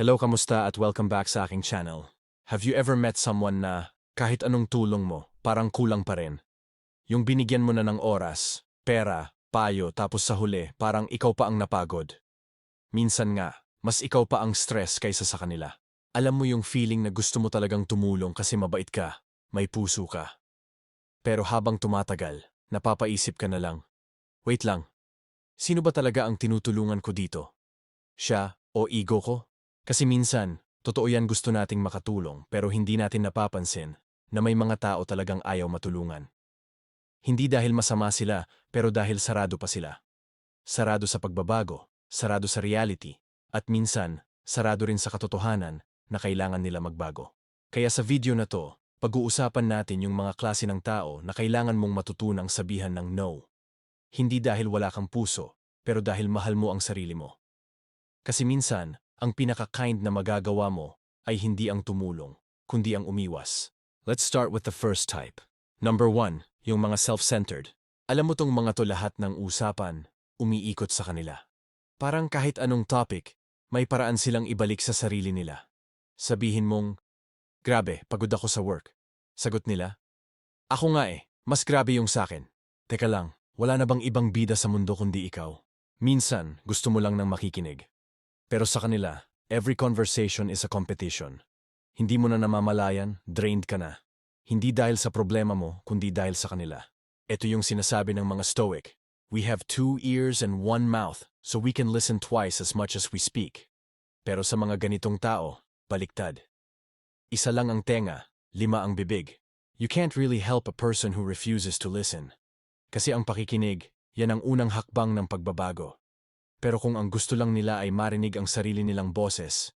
Hello, kamusta at welcome back sa aking channel. Have you ever met someone na kahit anong tulong mo, parang kulang pa rin? Yung binigyan mo na ng oras, pera, payo tapos sa huli parang ikaw pa ang napagod. Minsan nga, mas ikaw pa ang stress kaysa sa kanila. Alam mo yung feeling na gusto mo talagang tumulong kasi mabait ka, may puso ka. Pero habang tumatagal, napapaisip ka na lang, wait lang, sino ba talaga ang tinutulungan ko dito? Siya o ego ko? Kasi minsan, totoo yan gusto nating makatulong pero hindi natin napapansin na may mga tao talagang ayaw matulungan. Hindi dahil masama sila, pero dahil sarado pa sila. Sarado sa pagbabago, sarado sa reality, at minsan, sarado rin sa katotohanan na kailangan nila magbago. Kaya sa video na to, pag-uusapan natin yung mga klase ng tao na kailangan mong matutunang sabihan ng no. Hindi dahil wala kang puso, pero dahil mahal mo ang sarili mo. Kasi minsan, ang pinaka-kind na magagawa mo ay hindi ang tumulong, kundi ang umiwas. Let's start with the first type. Number one, yung mga self-centered. Alam mo tong mga to lahat ng usapan, umiikot sa kanila. Parang kahit anong topic, may paraan silang ibalik sa sarili nila. Sabihin mong, Grabe, pagod ako sa work. Sagot nila, Ako nga eh, mas grabe yung sakin. Teka lang, wala na bang ibang bida sa mundo kundi ikaw? Minsan, gusto mo lang ng makikinig. Pero sa kanila, every conversation is a competition. Hindi mo na namamalayan, drained ka na. Hindi dahil sa problema mo, kundi dahil sa kanila. Ito yung sinasabi ng mga stoic. We have two ears and one mouth, so we can listen twice as much as we speak. Pero sa mga ganitong tao, baliktad. Isa lang ang tenga, lima ang bibig. You can't really help a person who refuses to listen. Kasi ang pakikinig, yan ang unang hakbang ng pagbabago. Pero kung ang gusto lang nila ay marinig ang sarili nilang boses,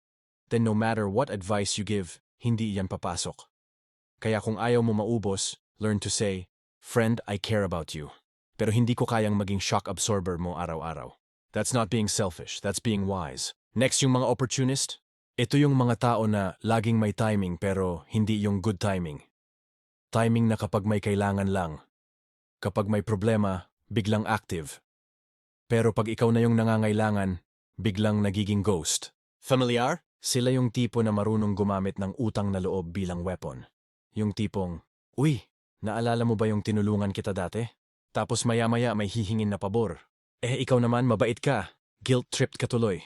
then no matter what advice you give, hindi yan papasok. Kaya kung ayaw mo maubos, learn to say, Friend, I care about you. Pero hindi ko kayang maging shock absorber mo araw-araw. That's not being selfish, that's being wise. Next yung mga opportunist, ito yung mga tao na laging may timing pero hindi yung good timing. Timing na kapag may kailangan lang. Kapag may problema, biglang active. Pero pag ikaw na yung nangangailangan, biglang nagiging ghost. Familiar? Sila yung tipo na marunong gumamit ng utang na loob bilang weapon. Yung tipong, Uy, naalala mo ba yung tinulungan kita dati? Tapos maya-maya may hihingin na pabor. Eh ikaw naman mabait ka, guilt-tripped ka tuloy.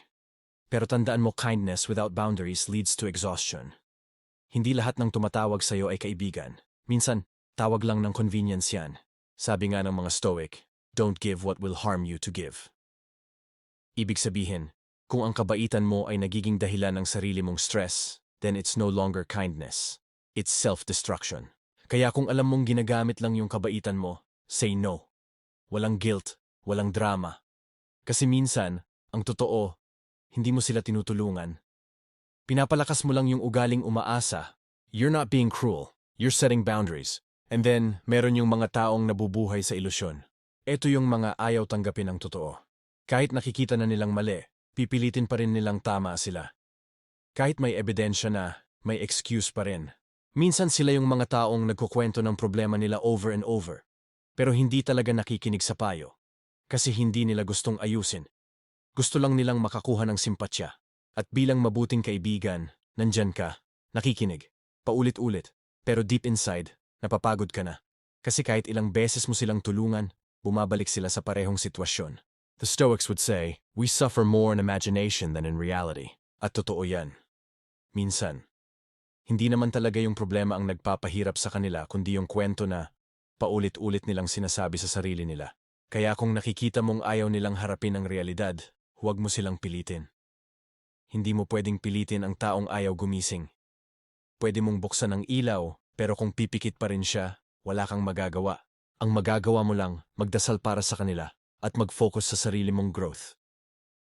Pero tandaan mo kindness without boundaries leads to exhaustion. Hindi lahat ng tumatawag sa'yo ay kaibigan. Minsan, tawag lang ng convenience yan. Sabi nga ng mga stoic, don't give what will harm you to give. Ibig sabihin, kung ang kabaitan mo ay nagiging dahilan ng sarili mong stress, then it's no longer kindness. It's self-destruction. Kaya kung alam mong ginagamit lang yung kabaitan mo, say no. Walang guilt, walang drama. Kasi minsan, ang totoo, hindi mo sila tinutulungan. Pinapalakas mo lang yung ugaling umaasa. You're not being cruel. You're setting boundaries. And then, meron yung mga taong nabubuhay sa ilusyon. Ito yung mga ayaw tanggapin ang totoo. Kahit nakikita na nilang mali, pipilitin pa rin nilang tama sila. Kahit may ebidensya na, may excuse pa rin. Minsan sila yung mga taong nagkukwento ng problema nila over and over. Pero hindi talaga nakikinig sa payo. Kasi hindi nila gustong ayusin. Gusto lang nilang makakuha ng simpatya. At bilang mabuting kaibigan, nandyan ka, nakikinig, paulit-ulit. Pero deep inside, napapagod ka na. Kasi kahit ilang beses mo silang tulungan, bumabalik sila sa parehong sitwasyon. The Stoics would say, we suffer more in imagination than in reality. At totoo yan. Minsan. Hindi naman talaga yung problema ang nagpapahirap sa kanila kundi yung kwento na paulit-ulit nilang sinasabi sa sarili nila. Kaya kung nakikita mong ayaw nilang harapin ang realidad, huwag mo silang pilitin. Hindi mo pwedeng pilitin ang taong ayaw gumising. Pwede mong buksan ang ilaw, pero kung pipikit pa rin siya, wala kang magagawa. Ang magagawa mo lang, magdasal para sa kanila at mag-focus sa sarili mong growth.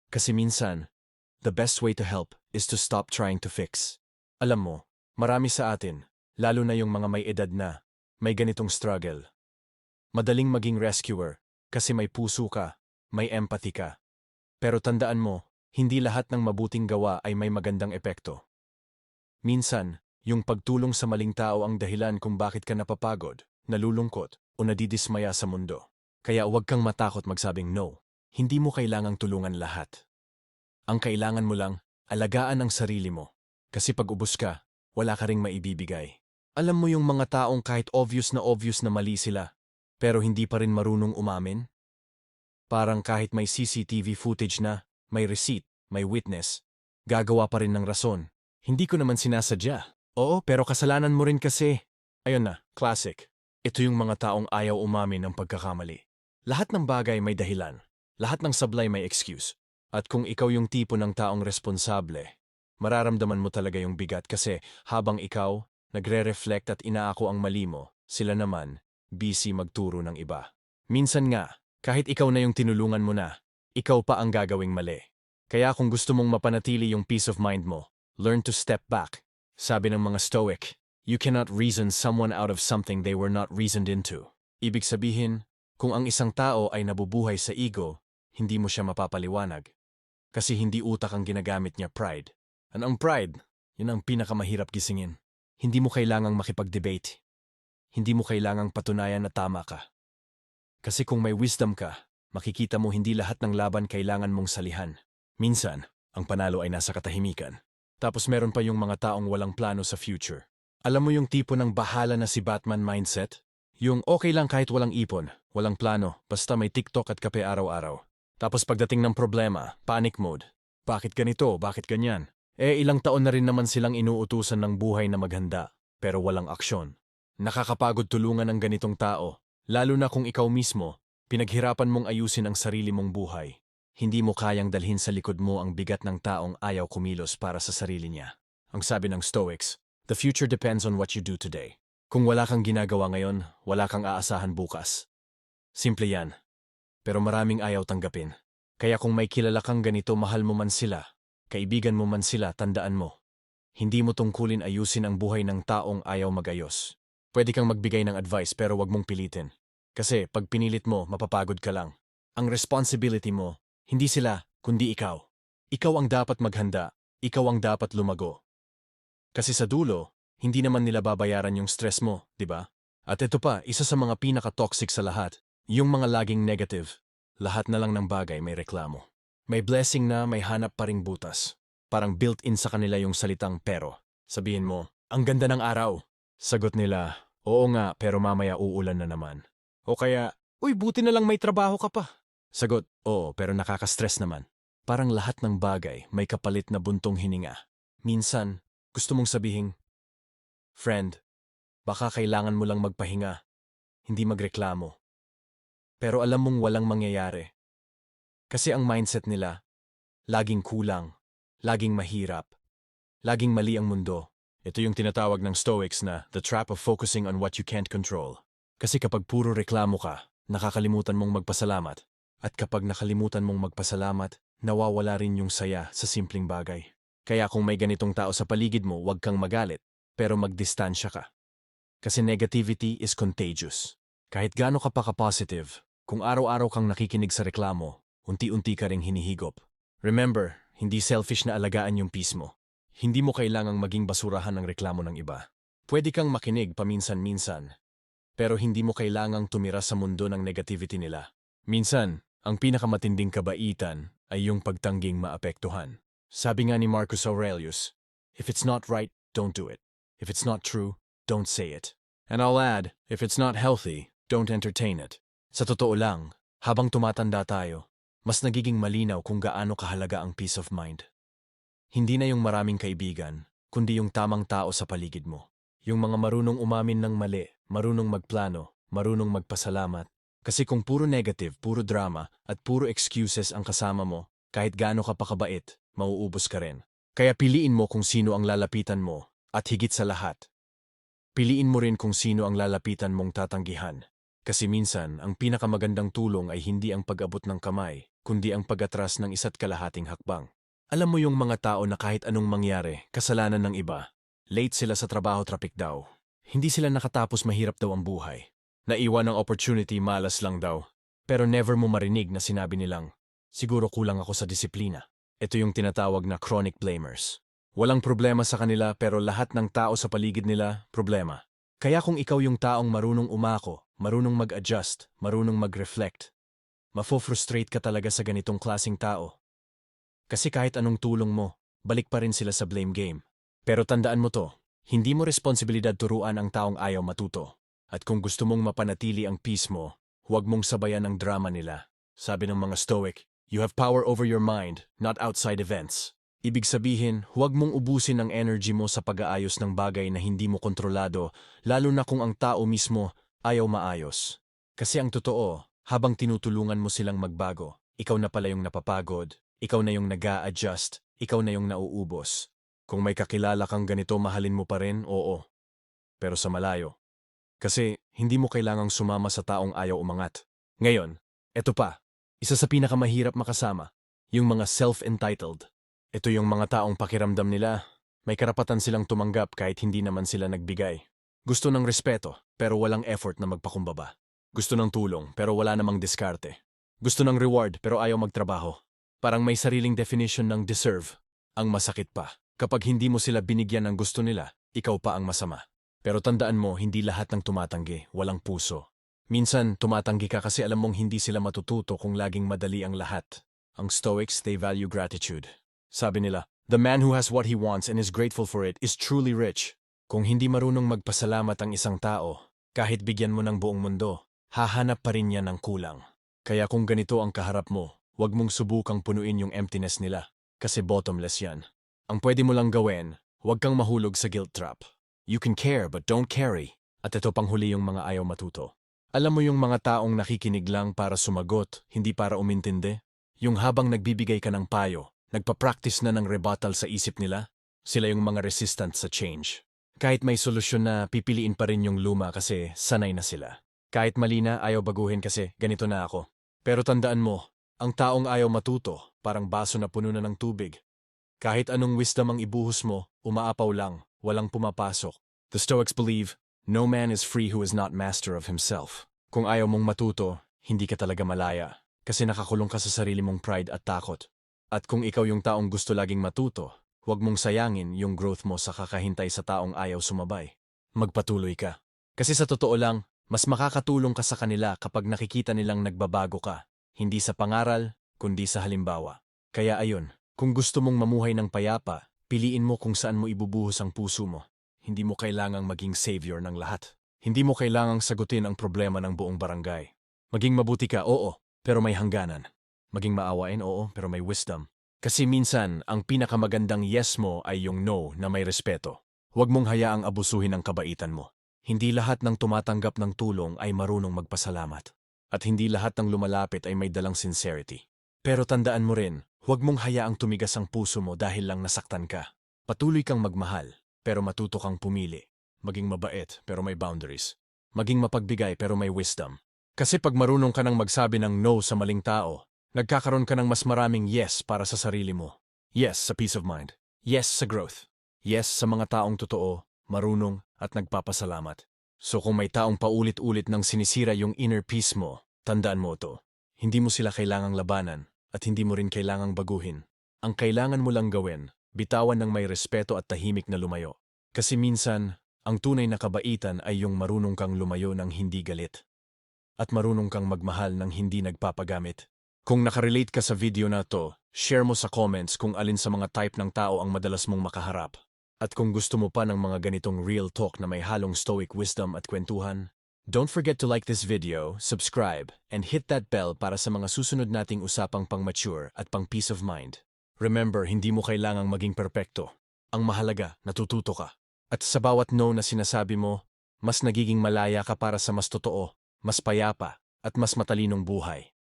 Kasi minsan, the best way to help is to stop trying to fix. Alam mo, marami sa atin, lalo na yung mga may edad na, may ganitong struggle. Madaling maging rescuer kasi may puso ka, may empathy ka. Pero tandaan mo, hindi lahat ng mabuting gawa ay may magandang epekto. Minsan, yung pagtulong sa maling tao ang dahilan kung bakit ka napapagod, nalulungkot, o nadidismaya sa mundo. Kaya huwag kang matakot magsabing no. Hindi mo kailangang tulungan lahat. Ang kailangan mo lang, alagaan ang sarili mo. Kasi pag ubus ka, wala ka ring maibibigay. Alam mo yung mga taong kahit obvious na obvious na mali sila, pero hindi pa rin marunong umamin? Parang kahit may CCTV footage na, may receipt, may witness, gagawa pa rin ng rason. Hindi ko naman sinasadya. Oo, pero kasalanan mo rin kasi. Ayun na, classic. Ito yung mga taong ayaw umamin ng pagkakamali. Lahat ng bagay may dahilan. Lahat ng sablay may excuse. At kung ikaw yung tipo ng taong responsable, mararamdaman mo talaga yung bigat kasi habang ikaw, nagre-reflect at inaako ang mali mo, sila naman, busy magturo ng iba. Minsan nga, kahit ikaw na yung tinulungan mo na, ikaw pa ang gagawing mali. Kaya kung gusto mong mapanatili yung peace of mind mo, learn to step back. Sabi ng mga Stoic, you cannot reason someone out of something they were not reasoned into. Ibig sabihin, kung ang isang tao ay nabubuhay sa ego, hindi mo siya mapapaliwanag. Kasi hindi utak ang ginagamit niya pride. At ang pride, yun ang pinakamahirap gisingin. Hindi mo kailangang makipag-debate. Hindi mo kailangang patunayan na tama ka. Kasi kung may wisdom ka, makikita mo hindi lahat ng laban kailangan mong salihan. Minsan, ang panalo ay nasa katahimikan. Tapos meron pa yung mga taong walang plano sa future. Alam mo yung tipo ng bahala na si Batman mindset? Yung okay lang kahit walang ipon, walang plano, basta may TikTok at kape araw-araw. Tapos pagdating ng problema, panic mode. Bakit ganito? Bakit ganyan? Eh ilang taon na rin naman silang inuutusan ng buhay na maghanda, pero walang aksyon. Nakakapagod tulungan ng ganitong tao, lalo na kung ikaw mismo, pinaghirapan mong ayusin ang sarili mong buhay. Hindi mo kayang dalhin sa likod mo ang bigat ng taong ayaw kumilos para sa sarili niya. Ang sabi ng Stoics, the future depends on what you do today. Kung wala kang ginagawa ngayon, wala kang aasahan bukas. Simple yan. Pero maraming ayaw tanggapin. Kaya kung may kilala kang ganito, mahal mo man sila, kaibigan mo man sila, tandaan mo. Hindi mo tungkulin ayusin ang buhay ng taong ayaw magayos. Pwede kang magbigay ng advice pero wag mong pilitin. Kasi pag pinilit mo, mapapagod ka lang. Ang responsibility mo, hindi sila, kundi ikaw. Ikaw ang dapat maghanda, ikaw ang dapat lumago. Kasi sa dulo, hindi naman nila babayaran yung stress mo, di ba? At ito pa, isa sa mga pinaka-toxic sa lahat, yung mga laging negative. Lahat na lang ng bagay may reklamo. May blessing na may hanap pa ring butas. Parang built-in sa kanila yung salitang pero. Sabihin mo, ang ganda ng araw. Sagot nila, oo nga pero mamaya uulan na naman. O kaya, uy buti na lang may trabaho ka pa. Sagot, oo pero nakaka-stress naman. Parang lahat ng bagay may kapalit na buntong hininga. Minsan, gusto mong sabihin, Friend, baka kailangan mo lang magpahinga, hindi magreklamo. Pero alam mong walang mangyayari. Kasi ang mindset nila, laging kulang, laging mahirap, laging mali ang mundo. Ito yung tinatawag ng Stoics na the trap of focusing on what you can't control. Kasi kapag puro reklamo ka, nakakalimutan mong magpasalamat. At kapag nakalimutan mong magpasalamat, nawawala rin yung saya sa simpleng bagay. Kaya kung may ganitong tao sa paligid mo, huwag kang magalit, pero magdistansya ka. Kasi negativity is contagious. Kahit gaano ka pa ka-positive, kung araw-araw kang nakikinig sa reklamo, unti-unti ka ring hinihigop. Remember, hindi selfish na alagaan yung peace mo. Hindi mo kailangang maging basurahan ng reklamo ng iba. Pwede kang makinig paminsan-minsan, pero hindi mo kailangang tumira sa mundo ng negativity nila. Minsan, ang pinakamatinding kabaitan ay yung pagtangging maapektuhan. Sabi nga ni Marcus Aurelius, if it's not right, don't do it. If it's not true, don't say it. And I'll add, if it's not healthy, don't entertain it. Sa totoo lang, habang tumatanda tayo, mas nagiging malinaw kung gaano kahalaga ang peace of mind. Hindi na yung maraming kaibigan, kundi yung tamang tao sa paligid mo. Yung mga marunong umamin ng mali, marunong magplano, marunong magpasalamat. Kasi kung puro negative, puro drama, at puro excuses ang kasama mo, kahit gaano ka pa kabait, mauubos ka rin. Kaya piliin mo kung sino ang lalapitan mo, at higit sa lahat. Piliin mo rin kung sino ang lalapitan mong tatanggihan. Kasi minsan, ang pinakamagandang tulong ay hindi ang pag-abot ng kamay, kundi ang pag-atras ng isa't kalahating hakbang. Alam mo yung mga tao na kahit anong mangyari, kasalanan ng iba. Late sila sa trabaho traffic daw. Hindi sila nakatapos mahirap daw ang buhay. Naiwan ng opportunity malas lang daw. Pero never mo marinig na sinabi nilang, siguro kulang ako sa disiplina. Ito yung tinatawag na chronic blamers. Walang problema sa kanila pero lahat ng tao sa paligid nila, problema. Kaya kung ikaw yung taong marunong umako, marunong mag-adjust, marunong mag-reflect, mafo-frustrate ka talaga sa ganitong klasing tao. Kasi kahit anong tulong mo, balik pa rin sila sa blame game. Pero tandaan mo to, hindi mo responsibilidad turuan ang taong ayaw matuto. At kung gusto mong mapanatili ang peace mo, huwag mong sabayan ang drama nila. Sabi ng mga Stoic, you have power over your mind, not outside events. Ibig sabihin, huwag mong ubusin ang energy mo sa pag-aayos ng bagay na hindi mo kontrolado, lalo na kung ang tao mismo ayaw maayos. Kasi ang totoo, habang tinutulungan mo silang magbago, ikaw na pala yung napapagod, ikaw na yung nag adjust ikaw na yung nauubos. Kung may kakilala kang ganito, mahalin mo pa rin, oo. Pero sa malayo. Kasi hindi mo kailangang sumama sa taong ayaw umangat. Ngayon, eto pa, isa sa pinakamahirap makasama, yung mga self-entitled. Ito yung mga taong pakiramdam nila, may karapatan silang tumanggap kahit hindi naman sila nagbigay. Gusto ng respeto, pero walang effort na magpakumbaba. Gusto ng tulong, pero wala namang diskarte. Gusto ng reward, pero ayaw magtrabaho. Parang may sariling definition ng deserve. Ang masakit pa, kapag hindi mo sila binigyan ng gusto nila, ikaw pa ang masama. Pero tandaan mo, hindi lahat ng tumatanggi, walang puso. Minsan, tumatanggi ka kasi alam mong hindi sila matututo kung laging madali ang lahat. Ang Stoics, they value gratitude. Sabi nila, the man who has what he wants and is grateful for it is truly rich. Kung hindi marunong magpasalamat ang isang tao, kahit bigyan mo ng buong mundo, hahanap pa rin niya ng kulang. Kaya kung ganito ang kaharap mo, Huwag mong subukang punuin yung emptiness nila, kasi bottomless yan. Ang pwede mo lang gawin, huwag kang mahulog sa guilt trap. You can care but don't carry. At ito pang huli yung mga ayaw matuto. Alam mo yung mga taong nakikinig lang para sumagot, hindi para umintindi? Yung habang nagbibigay ka ng payo, nagpa-practice na ng rebuttal sa isip nila? Sila yung mga resistant sa change. Kahit may solusyon na pipiliin pa rin yung luma kasi sanay na sila. Kahit mali na, ayaw baguhin kasi ganito na ako. Pero tandaan mo, ang taong ayaw matuto, parang baso na puno na ng tubig. Kahit anong wisdom ang ibuhos mo, umaapaw lang, walang pumapasok. The Stoics believe, no man is free who is not master of himself. Kung ayaw mong matuto, hindi ka talaga malaya, kasi nakakulong ka sa sarili mong pride at takot. At kung ikaw yung taong gusto laging matuto, huwag mong sayangin yung growth mo sa kakahintay sa taong ayaw sumabay. Magpatuloy ka. Kasi sa totoo lang, mas makakatulong ka sa kanila kapag nakikita nilang nagbabago ka hindi sa pangaral, kundi sa halimbawa. Kaya ayon, kung gusto mong mamuhay ng payapa, piliin mo kung saan mo ibubuhos ang puso mo. Hindi mo kailangang maging savior ng lahat. Hindi mo kailangang sagutin ang problema ng buong barangay. Maging mabuti ka, oo, pero may hangganan. Maging maawain, oo, pero may wisdom. Kasi minsan, ang pinakamagandang yes mo ay yung no na may respeto. Huwag mong hayaang abusuhin ang kabaitan mo. Hindi lahat ng tumatanggap ng tulong ay marunong magpasalamat. At hindi lahat ng lumalapit ay may dalang sincerity. Pero tandaan mo rin, huwag mong hayaang tumigas ang puso mo dahil lang nasaktan ka. Patuloy kang magmahal, pero matuto kang pumili. Maging mabait, pero may boundaries. Maging mapagbigay, pero may wisdom. Kasi pag marunong ka nang magsabi ng no sa maling tao, nagkakaroon ka ng mas maraming yes para sa sarili mo. Yes sa peace of mind. Yes sa growth. Yes sa mga taong totoo, marunong at nagpapasalamat. So kung may taong paulit-ulit nang sinisira yung inner peace mo, Tandaan mo to, hindi mo sila kailangang labanan at hindi mo rin kailangang baguhin. Ang kailangan mo lang gawin, bitawan ng may respeto at tahimik na lumayo. Kasi minsan, ang tunay na kabaitan ay yung marunong kang lumayo ng hindi galit. At marunong kang magmahal ng hindi nagpapagamit. Kung nakarelate ka sa video na to, share mo sa comments kung alin sa mga type ng tao ang madalas mong makaharap. At kung gusto mo pa ng mga ganitong real talk na may halong stoic wisdom at kwentuhan, Don't forget to like this video, subscribe, and hit that bell para sa mga susunod nating usapang pang-mature at pang-peace of mind. Remember, hindi mo kailangang maging perpekto. Ang mahalaga, natututo ka. At sa bawat no na sinasabi mo, mas nagiging malaya ka para sa mas totoo, mas payapa, at mas matalinong buhay.